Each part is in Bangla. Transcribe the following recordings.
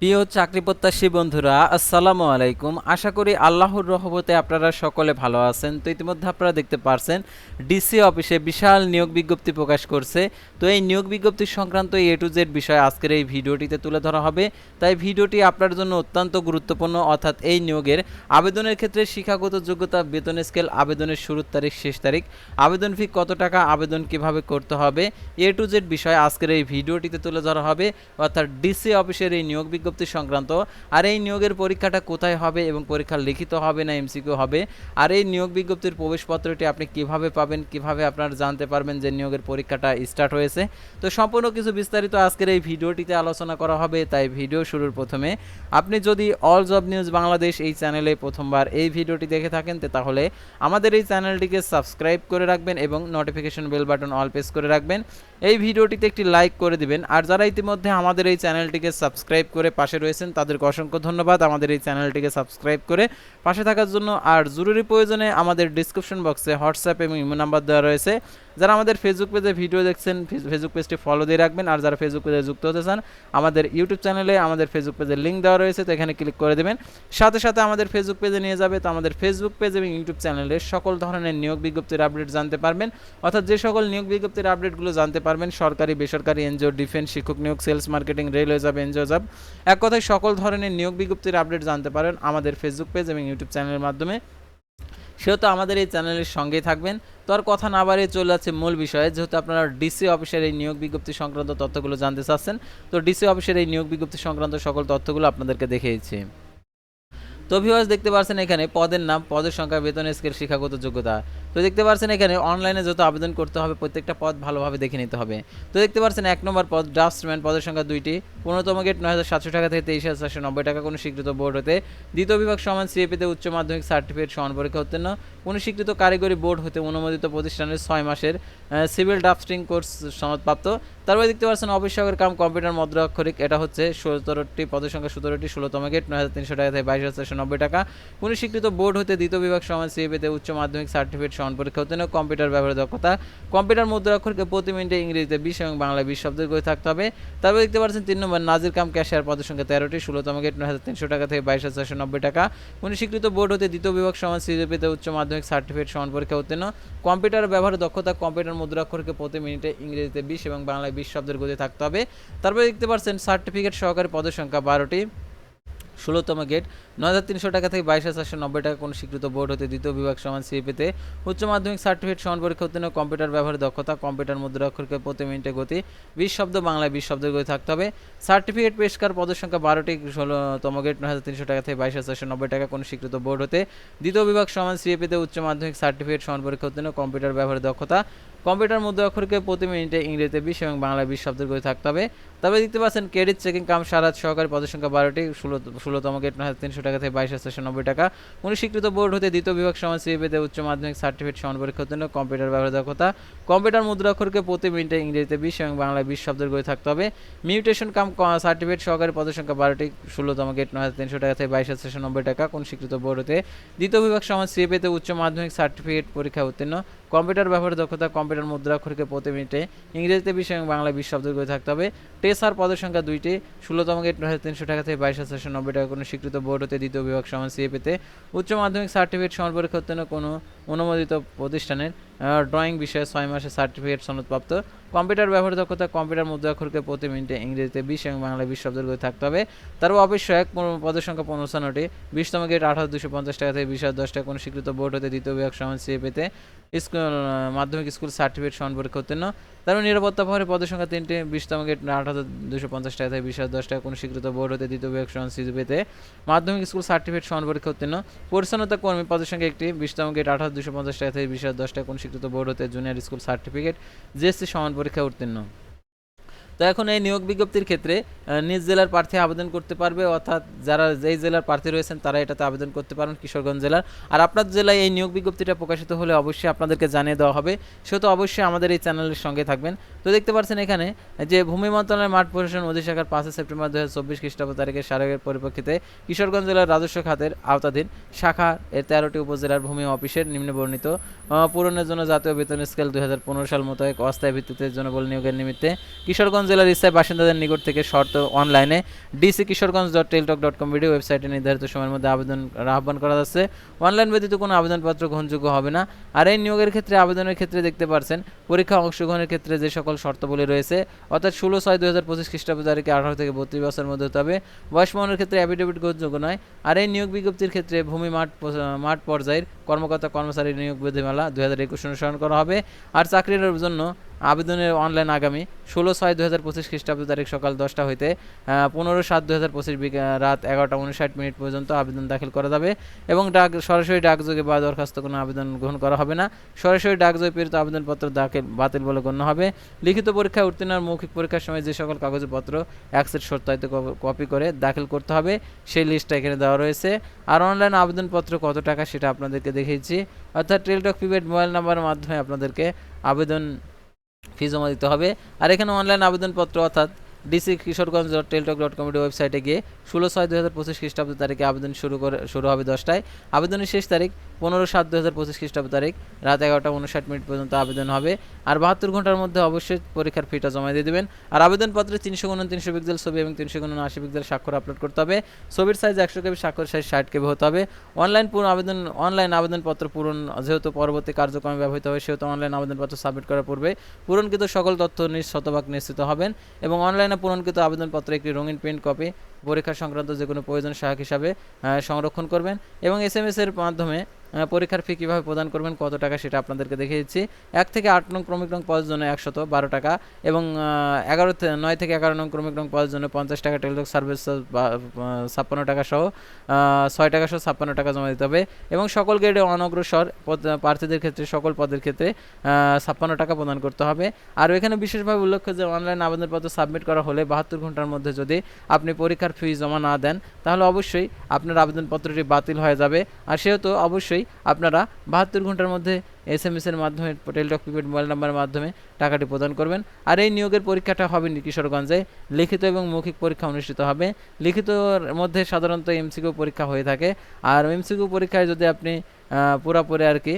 প্রিয় চাকরি প্রত্যাশী বন্ধুরা, আসসালামু আলাইকুম। আশা করি আল্লাহর রহমতে আপনারা সকলে ভালো আছেন। তো ইতিমধ্যে আপনারা দেখতে পারছেন ডিসি অফিসে বিশাল নিয়োগ বিজ্ঞপ্তি প্রকাশ করছে। তো এই নিয়োগ বিজ্ঞপ্তি সংক্রান্ত এ টু জেড বিষয় আজকের এই ভিডিওটিতে তুলে ধরা হবে। তাই ভিডিওটি আপনার জন্য অত্যন্ত গুরুত্বপূর্ণ, অর্থাৎ এই নিয়োগের আবেদনের ক্ষেত্রে শিক্ষাগত যোগ্যতা, বেতন স্কেল, আবেদনের শুরুর তারিখ, শেষ তারিখ, আবেদন ফি কত টাকা, আবেদন কীভাবে করতে হবে এ টু জেড বিষয় আজকের এই ভিডিওটিতে তুলে ধরা হবে। অর্থাৎ ডিসি অফিসের এই নিয়োগ বিজ্ঞপ্তি সংক্রান্ত, আর এই নিয়োগের পরীক্ষাটা কোথায় হবে এবং পরীক্ষা লিখিত হবে না এমসিকিউ হবে, আর এই নিয়োগ বিজ্ঞপ্তির প্রবেশপত্রটি আপনি কীভাবে পাবেন, কীভাবে আপনারা জানতে পারবেন যে নিয়োগের পরীক্ষাটা স্টার্ট হয়েছে। তো সম্পূর্ণ কিছু বিস্তারিত আজকের এই ভিডিওটিতে আলোচনা করা হবে, তাই ভিডিও শুরুর প্রথমে আপনি যদি অল জব নিউজ বাংলাদেশ এই চ্যানেলে প্রথমবার এই ভিডিওটি দেখে থাকেন তাহলে আমাদের এই চ্যানেলটিকে সাবস্ক্রাইব করে রাখবেন এবং notification bell button all press করে রাখবেন। এই ভিডিওটিতে একটি লাইক করে দিবেন। আর যারা ইতিমধ্যে আমাদের এই চ্যানেলটিকে সাবস্ক্রাইব করে পাশে রয়েছেন, তাদেরকে অসংখ্য ধন্যবাদ। আমাদের এই চ্যানেলটিকে সাবস্ক্রাইব করে পাশে থাকার জন্য। আর জরুরি প্রয়োজনে আমাদের ডিসক্রিপশন বক্সে হোয়াটসঅ্যাপ এবং ইমো নাম্বার দেওয়া রয়েছে। যারা আমাদের ফেসবুক পেজে ভিডিও দেখছেন, ফেস- ফেসবুক পেজটি ফলো দিয়ে রাখবেন। আর যারা ফেসবুক পেজে যুক্ত হতে চান, আমাদের ইউটিউব চ্যানেলে আমাদের ফেসবুক পেজের লিঙ্ক দেওয়া রয়েছে, তো এখানে ক্লিক করে দেবেন। সাথে সাথে আমাদের ফেসবুক পেজে নিয়ে যাবে, তো আমাদের ফেসবুক পেজ এবং ইউটিউব চ্যানেলে সকল ধরনের নিয়োগ বিজ্ঞপ্তির আপডেট জানতে পারবেন। অর্থাৎ যে সকল নিয়োগ বিজ্ঞপ্তির আপডেটগুলো জানতে পারবেন, সরকারি, বেসরকারি এনজিও ডিফেন্স শিক্ষক নিয়োগ sales marketing railway job NGO job এক কথায় সকল ধরনের নিয়োগ বিজ্ঞপ্তির আপডেট জানতে পারেন আমাদের ফেসবুক পেজ এবং ইউটিউব চ্যানেলের মাধ্যমে। সেহেতু আমাদের এই চ্যানেলের সঙ্গেই থাকবেন। তো আর কথা না বাড়িয়ে চলে যাচ্ছে মূল বিষয়ে। যেহেতু আপনারা ডিসি অফিসের এই নিয়োগ বিজ্ঞপ্তি সংক্রান্ত তথ্যগুলো জানতে চাচ্ছেন, তো ডিসি অফিসের এই নিয়োগ বিজ্ঞপ্তি সংক্রান্ত সকল তথ্যগুলো আপনাদেরকে দেখিয়েছি। তো ভিউয়ার্স দেখতে পাচ্ছেন এখানে পদের নাম, পদের সংখ্যা, বেতন স্কেল শিক্ষাগত যোগ্যতা। তো দেখতে পাচ্ছেন এখানে অনলাইনে যত আবেদন করতে হবে, প্রত্যেকটা পদ ভালোভাবে দেখে নিতে হবে। তো দেখতে পাচ্ছেন এক নম্বর পদ ড্রাফটসম্যান পদের সংখ্যা দুইটি। পনেরোতম গেট নয় হাজার সাতশো টাকা থেকে তেইশ হাজার চারশো নব্বই টাকা কোনো স্বীকৃত বোর্ড হতে। দ্বিতীয় বিভাগ সমান সিএপিতে উচ্চ মাধ্যমিক সার্টিফিকেট সমান পরীক্ষা উত্তীর্ণ। কোনো স্বীকৃত কারিগরি বোর্ড হতে অনুমোদিত প্রতিষ্ঠানের ছয় মাসের সিভিল ড্রাফটিং কোর্স সনদপ্রাপ্ত। তারপরে দেখতে পাচ্ছেন অফিসকের কাম কম্পিউটার মুদ্রা অক্ষরিক, এটা হচ্ছে সতেরোটি পদের সংখ্যা সতেরোটি, ষোলোতম গেট নয় হাজার তিনশো টাকা থেকে বাইশ হাজার চারশো নব্বই টাকা। কোনো স্বীকৃত বোর্ড হতে দ্বিতীয় বিভাগ সমান সিএপিতে উচ্চ মাধ্যমিক সার্টিফিকেট সমান পরীক্ষা উত্তীর্ণ কম্পিউটার ব্যবহারের দক্ষতা, কম্পিউটার মুদ্রা অক্ষরকে প্রতি মিনিটে ইংরেজিতে বিশ এবং বাংলায় বিশ শব্দের করে থাকতে হবে। তারপরে দেখতে পাচ্ছেন তিন নম্বর, নাজির কাম ক্যাশিয়ার পদের সংখ্যা তেরোটি, ষোলোতম গেট নয় হাজার তিনশো টাকা থেকে বাইশ হাজার চারশো নব্বই টাকা। কোনো স্বীকৃত বোর্ড হতে দ্বিতীয় বিভাগ সমান সিজিপিতে উচ্চ মাধ্যমিক সার্টিফিকেট সমান পরীক্ষা উত্তীর্ণ। কম্পিউটার ব্যবহারের দক্ষতা, কম্পিউটার মুদ্রাক্ষরকে প্রতি মিনিটে ইংরেজিতে বিশ এবং বাংলায় বিশ শব্দের গতি থাকতে হবে। তারপরে দেখতে পাচ্ছেন সার্টিফিকেট সহকারী পদের সংখ্যা বারোটি। ষোলোতম গেট। নয় হাজার তিনশো টাকা থেকে বাইশ হাজার চারশো নব্বই টাকা কোনো স্বীকৃত বোর্ড হতে দ্বিতীয় বিভাগ সমান সিএপিতে। উচ্চ মাধ্যমিক সার্টিফিকেট সমান পরীক্ষা উত্তীর্ণ, কম্পিউটার ব্যবহারের দক্ষতা, কম্পিউটার মুদ্রাক্ষরকে প্রতি মিনিটে গতি। বিশ শব্দ বাংলায় বিশ শব্দের গতি থাকতে হবে। সার্টিফিকেট পেশকার পদের সংখ্যা বারোটি, ষোলোতম গেট নয় হাজার তিনশো টাকা থেকে বাইশ হাজার চারশো নব্বই টাকা কোনো স্বীকৃত বোর্ড হতে। দ্বিতীয় বিভাগ সমান সিএপিতে উচ্চ মাধ্যমিক সার্টিফিকেট সমান পরীক্ষা উত্তীর্ণ, কম্পিউটার ব্যবহারের দক্ষতা, কম্পিউটার মুদ্রা অক্ষরকে প্রতি মিনিটে ইংরেজিতে বিশ এবং বাংলায় বিশ শব্দের গতি থাকতে হবে। তবে দেখতে পাচ্ছেন ক্রেডিট চেকিং কাম সারাত সহকারী পদের সংখ্যা বারোটি, ষোলো ষোলোতম গেট হাজার তিনশো টাকা থেকে বাইশ হাজার নব্বই টাকা। কোনো স্বীকৃত বোর্ড হতে দ্বিতীয় বিভাগ সমান সিএপিতে উচ্চ মাধ্যমিক সার্টিফিকেট সমান পরীক্ষা উত্তীর্ণ কম্পিউটার ব্যবহার দক্ষতা কম্পিউটার মুদ্রাক্ষরকে প্রতি মিনিটে ইংরেজিতে বিশ এবং বাংলায় বিশ শব্দের গতি থাকতে হবে। মিউটেশন কাম সার্টিফিকেট সহকারী পদের সংখ্যা বারোটি ষোলোতম গেট নয় হাজার তিনশো টাকা থেকে বাইশ হাজার নব্বই টাকা। কোন স্বীকৃত বোর্ড হতে দ্বিতীয় বিভাগ সমান সিএপিতে উচ্চ মাধ্যমিক সার্টিফিকেট পরীক্ষা উত্তীর্ণ। কম্পিউটার ব্যবহারের দক্ষতা কম্পিউটার মুদ্রাক্ষরকে প্রতি মিনিটে ইংরেজিতে বিশ এবং বাংলায় বিশ শব্দের করে থাকতে হবে। টেসার পদের সংখ্যা দুইটি ষোলোতম গেট নয় হাজার তিনশো টাকা থেকে বাইশ হাজার নব্বই টাকা কোনো স্বীকৃত বোর্ড হতে দ্বিতীয় বিভাগ সমান সিএপিতে উচ্চ মাধ্যমিক সার্টিফিকেট উত্তীর্ণ কোনো অনুমোদিত প্রতিষ্ঠানের ড্রয়িং বিষয়ে ছয় মাসের সার্টিফিকেট সনদপ্রাপ্ত। কম্পিউটার ব্যবহার দক্ষতা, কম্পিউটার মুদ্রাক্ষরকে প্রতি মিনিটে ইংরেজিতে বিশ এবং বাংলায় বিশ শব্দের করে থাকতে হবে। তারপর অবশ্য এক পদের সংখ্যা পঞ্চান্নটি বিশতম গেট আট হাজার দুশো পঞ্চাশ টাকা থেকে বিশ হাজার দশ টাকা। কোনো স্বীকৃত বোর্ড হতে দ্বিতীয় বিভাগ সমান সিএপিতে স্কুল মাধ্যমিক স্কুল সার্টিফিকেট সমান পরীক্ষা উত্তীর্ণ। তারপর নিরাপত্তা প্রহরী পদের সংখ্যা তিনটি। বিশতম গেট আট হাজার দুশো পঞ্চাশ টাকা থেকে বিশ হাজার দশ টাকা। কোনো স্বীকৃত বোর্ড হতে দ্বিতীয় বিভাগ সমান সিজিপিতে মাধ্যমিক স্কুল সার্টিফিকেট সমান পরীক্ষা উত্তীর্ণ। পরিচ্ছন্নতা কর্মী পদের সংখ্যা একটি। বিশতম গেট আট হাজার দুশো পঞ্চাশ টাকা থেকে বিশ হাজার দশ টাকা কোনো স্বীকৃত বোর্ড হতে জুনিয়র স্কুল সার্টিফিকেট জিএসসি সমান পরীক্ষা উত্তীর্ণ। তো এখন এই নিয়োগ বিজ্ঞপ্তির ক্ষেত্রে নিজ জেলার প্রার্থী আবেদন করতে পারবে, অর্থাৎ যারা যেই জেলার প্রার্থী রয়েছেন তারা এটাতে আবেদন করতে পারবেন কিশোরগঞ্জ জেলার। আর আপনার জেলায় এই নিয়োগ বিজ্ঞপ্তিটা প্রকাশিত হলে অবশ্যই আপনাদেরকে জানিয়ে দেওয়া হবে। সেহেতু অবশ্যই আমাদের এই চ্যানেলের সঙ্গে থাকবেন। তো দেখতে পাচ্ছেন এখানে, যে ভূমি মন্ত্রণালয়ের মাঠ প্রশাসন অধিশাখার পাঁচই সেপ্টেম্বর দু হাজার চব্বিশ খ্রিস্টাব্দ তারিখের স্মারকের পরিপ্রেক্ষিতে কিশোরগঞ্জ জেলার রাজস্ব খাতের আওতাধীন শাখা এর তেরোটি উপজেলার ভূমি অফিসের নিম্নবর্ণিত পূরণের জন্য জাতীয় বেতন স্কেল দুই হাজার পনেরো সাল মোতাবেক অস্থায়ী ভিত্তিতে জনবল নিয়োগের নিমিত্তে কিশোরগঞ্জ কিশোরগঞ্জ জেলার স্থায়ী বাসিন্দাদের নিকট থেকে শর্ত অনলাইনে DC Kishoreganj dot Teletalk dot com video ওয়েবসাইটে নির্ধারিত সময়ের মধ্যে আবেদন, আহ্বান করা যাচ্ছে। অনলাইন ব্যতীত কোনো আবেদনপত্র গ্রহণযোগ্য হবে না। আর এই নিয়োগের ক্ষেত্রে, আবেদনের ক্ষেত্রে দেখতে পারছেন, পরীক্ষা অংশগ্রহণের ক্ষেত্রে যে সকল শর্তাবলী রয়েছে, অর্থাৎ ষোলো ছয় দুই হাজার পঁচিশ খ্রিস্টাব্দ তারিখে আঠারো থেকে বত্রিশ বছরের মধ্যে হতে হবে। বয়স মনের ক্ষেত্রে অ্যাফিডেভিট গ্রহণযোগ্য নয়। আর এই নিয়োগ বিজ্ঞপ্তির ক্ষেত্রে ভূমি মাঠ মাঠ পর্যায়ের কর্মকর্তা কর্মচারী নিয়োগ বিধিমালা দুই হাজার একুশ অনুসরণ করা হবে। আর চাকরির জন্য আবেদনের অনলাইন আগামী ষোলো ছয় দু হাজার পঁচিশ খ্রিস্টাব্দ তারিখ সকাল দশটা হইতে পনেরো সাত দু হাজার পঁচিশ রাত এগারোটা উনষাট মিনিট পর্যন্ত আবেদন দাখিল করা যাবে এবং ডাক সরাসরি ডাকযোগে বা দরখাস্ত কোনো আবেদন গ্রহণ করা হবে না। সরাসরি ডাকযোগে প্রেরিত আবেদনপত্র দাখিল বাতিল বলে গণ্য হবে। লিখিত পরীক্ষায় উত্তীর্ণ মৌখিক পরীক্ষার সময় যে সকল কাগজপত্র অ্যাক্সেট সত্যায়িত কপি করে দাখিল করতে হবে, সেই লিস্টটা এখানে দেওয়া রয়েছে। আর অনলাইন আবেদনপত্র কত টাকা সেটা আপনাদেরকে দেখিয়েছি। অর্থাৎ টেলটক প্রিপেড মোবাইল নাম্বারের মাধ্যমে আপনাদেরকে আবেদন ফি জমা দিতে হবে। আর এখানে অনলাইন আবেদনপত্র অর্থাৎ DC Kishoreganj dot Teletalk dot committee ওয়েবসাইটে গিয়ে ষোলো ছয় দু হাজার পঁচিশ খ্রিস্টাব্দ তারিখে আবেদন শুরু করে শুরু হবে দশটায়। আবেদনের শেষ তারিখ পনেরো সাত দু হাজার পঁচিশ খ্রিস্টাব্দ তারিখ, রাত এগারোটা উনষাট মিনিট পর্যন্ত আবেদন হবে। আর বাহাত্তর ঘণ্টার মধ্যে অবশ্যই পরীক্ষার ফিটা জমা দিয়ে দেবেন। আর আবেদনপত্রে তিনশো গুণ তিনশো পিক্সেল ছবি এবং তিনশো গুণ আশি পিক্সেল স্বাক্ষর আপলোড করতে হবে। ছবির সাইজ একশো কেবি স্বাক্ষর সাইজ ষাট কেবি হতে হবে। অনলাইন পূর্ণ আবেদন অনলাইন আবেদনপত্র পূরণ যেহেতু পরবর্তী কার্যক্রমে ব্যবহৃত হবে, সেহেতু অনলাইন আবেদনপত্র সাবমিট করার পূর্বে পূরণকৃত সকল তথ্য নিজ শতভাগ নিশ্চিত হবেন। এবং অনলাইনে পূরণকৃত আবেদনপত্রে একটি রঙিন প্রিন্ট কপি পরীক্ষা সংক্রান্ত যে কোনো প্রয়োজন সহায়ক হিসাবে সংরক্ষণ করবেন এবং এস এম এর মাধ্যমে পরীক্ষার ফি কীভাবে প্রদান করবেন, কত টাকা সেটা আপনাদেরকে দেখিয়ে দিচ্ছি। এক থেকে আট নং ক্রমিক নং পদের জন্য একশত বারো টাকা এবং এগারো নয় থেকে এগারো নং ক্রমিক নং পদের জন্য পঞ্চাশ টাকা টেলিটক সার্ভিস ছাপ্পান্ন টাকা সহ ছয় টাকা সহ ছাপ্পান্ন টাকা জমা দিতে হবে এবং সকল গ্রেডে অনগ্রসর প্রার্থীদের ক্ষেত্রে, সকল পদের ক্ষেত্রে ছাপ্পান্ন টাকা প্রদান করতে হবে। আর এখানে বিশেষভাবে উল্লেখ্য যে অনলাইন আবেদনপত্র সাবমিট করা হলে বাহাত্তর ঘণ্টার মধ্যে যদি আপনি পরীক্ষার ফি জমা না দেন, তাহলে অবশ্যই আপনার আবেদনপত্রটি বাতিল হয়ে যাবে। আর সেহেতু অবশ্যই আপনারা বাহাত্তর ঘণ্টার মধ্যে এস এম এসের মাধ্যমে, টেলটক প্রিপেড মোবাইল নাম্বারের মাধ্যমে টাকাটি প্রদান করবেন। আর এই নিয়োগের পরীক্ষাটা হবে কিশোরগঞ্জে। লিখিত এবং মৌখিক পরীক্ষা অনুষ্ঠিত হবে। লিখিতর মধ্যে সাধারণত এমসিকিউ পরীক্ষা হয়ে থাকে। আর এমসিকিউ পরীক্ষায় যদি আপনি পুরাপুরি আর কি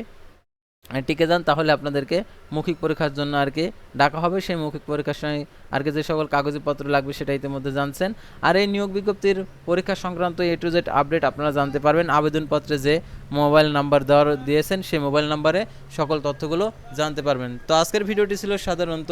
টিকে যান, তাহলে আপনাদেরকে মৌখিক পরীক্ষার জন্য আর কি ডাকা হবে। সেই মৌখিক পরীক্ষার সময় আর কি যে সকল কাগজপত্র লাগবে সেটা ইতিমধ্যে জানছেন। আর এই নিয়োগ বিজ্ঞপ্তির পরীক্ষা সংক্রান্ত এ টু জেড আপডেট আপনারা জানতে পারবেন। আবেদনপত্রে যে মোবাইল নাম্বার দেওয়ার দিয়েছেন, সেই মোবাইল নাম্বারে সকল তথ্যগুলো জানতে পারবেন। তো আজকের ভিডিওটি ছিল সাধারণত